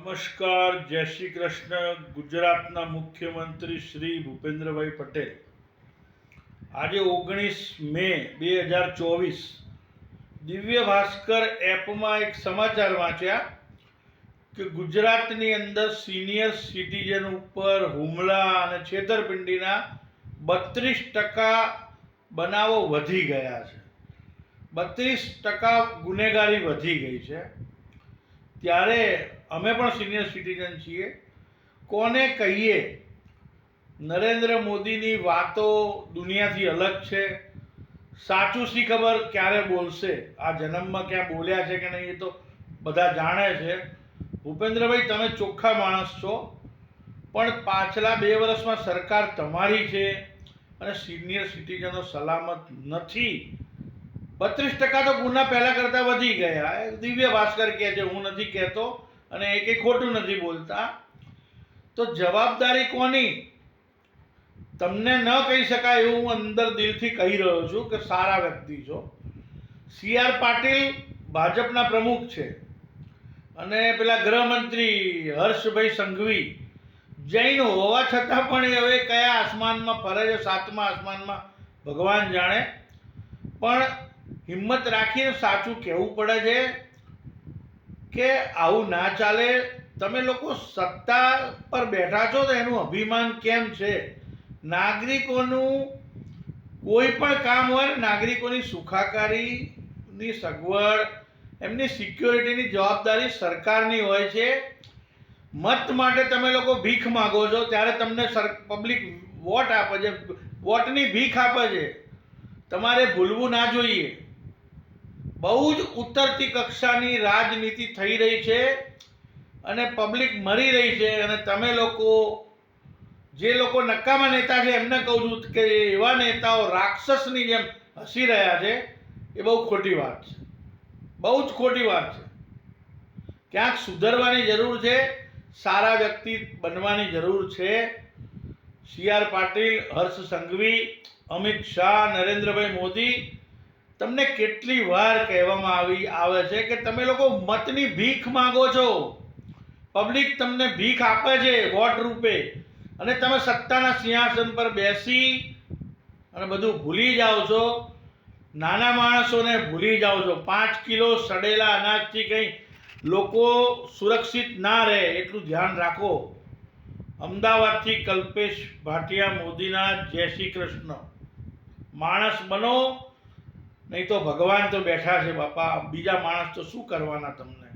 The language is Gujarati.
નમસ્કાર, જય શ્રી કૃષ્ણ. ગુજરાતના મુખ્યમંત્રી શ્રી ભૂપેન્દ્રભાઈ પટેલ. આજે ઓગણીસ મે બે હજાર ચોવીસ દિવ્ય ભાસ્કર એપમાં એક સમાચાર વાંચ્યા કે ગુજરાતની અંદર સિનિયર સિટીઝન ઉપર હુમલા અને છેતરપિંડીના બત્રીસ ટકા બનાવો વધી ગયા છે. બત્રીસ ટકા ગુનેગારી વધી ગઈ છે. ત્યારે અમે પણ સિનિયર સિટીઝન છીએ. કોને કહીએ? નરેન્દ્ર મોદીની વાતો દુનિયાથી અલગ છે. સાચું શી ખબર ક્યારે બોલશે? આ જન્મમાં ક્યાં બોલ્યા છે કે નહીં એ તો બધા જાણે છે. ભૂપેન્દ્રભાઈ, તમે ચોખ્ખા માણસ છો. પણ પાછલા બે વર્ષમાં સરકાર તમારી છે અને સિનિયર સિટીઝનો સલામત નથી. બત્રીસ ટકા તો ગુના પહેલા કરતા વધી ગયા. દિવ્ય ભાસ્કર કહે છે, હું નથી કહેતો. અને એ કંઈ ખોટું નથી બોલતા. તો જવાબદારી કોની? તમને ન કહી શકાય એવું હું અંદર દિલથી કહી રહ્યો છું કે સારા વ્યક્તિ છો. સી આર પાટીલ ભાજપના પ્રમુખ છે. અને પેલા ગૃહમંત્રી હર્ષભાઈ સંઘવી, જૈન હોવા છતાં પણ એ હવે કયા આસમાનમાં ફરે છે? સાતમા આસમાનમાં ભગવાન જાણે. પણ હિંમત રાખીને સાચું કહેવું પડે છે. કે આવું ના ચાલે? તમે લોકો સત્તા પર બેઠા છો તો એનું અભિમાન કેમ છે? નાગરિકોનું કોઈ પણ કામ હોય, નાગરિકોની સુખાકારીની સગવડ, એમની સિક્યોરિટીની જવાબદારી સરકારની હોય છે. મત માટે તમે લોકો ભીખ માગો છો, ત્યારે તમને સર, પબ્લિક વોટ આપે છે, વોટની ભીખ આપે છે. તમારે ભૂલવું ના જોઈએ. બહુ જ ઉતરતી કક્ષાની રાજનીતિ થઈ રહી છે અને પબ્લિક મરી રહી છે અને તમે લોકો, જે લોકો નકામા નેતા છે એમને કહું છું કે એવા નેતાઓ રાક્ષસની જેમ હસી રહ્યા છે, એ બહુ ખોટી વાત છે. બહુ જ ખોટી વાત છે. ક્યાંક સુધરવાની જરૂર છે, સારા વ્યક્તિ બનવાની જરૂર છે. સી આર પાટીલ, હર્ષ સંઘવી, અમિત શાહ, નરેન્દ્રભાઈ મોદી તમને કેટલી વાર કહેવામાં આવી, આવે છે કે તમે લોકો મતની ભીખ માંગો છો? પબ્લિક તમને ભીખ આપે છે વોટ રૂપે. અને તમે સત્તાના સિંહાસન પર બેસી અને બધું ભૂલી જાઓ છો. નાના માણસોને ભૂલી જાઓ છો. પાંચ કિલો સડેલા અનાજથી કંઈ લોકો સુરક્ષિત ના રહે, એટલું ધ્યાન રાખો. અમદાવાદથી કલ્પેશ ભાટિયા મોદીના જય શ્રી કૃષ્ણ. માણસ બનો નહીં તો ભગવાન તો બેઠા છે બાપા. બીજા માણસ તો શું કરવાના તમને?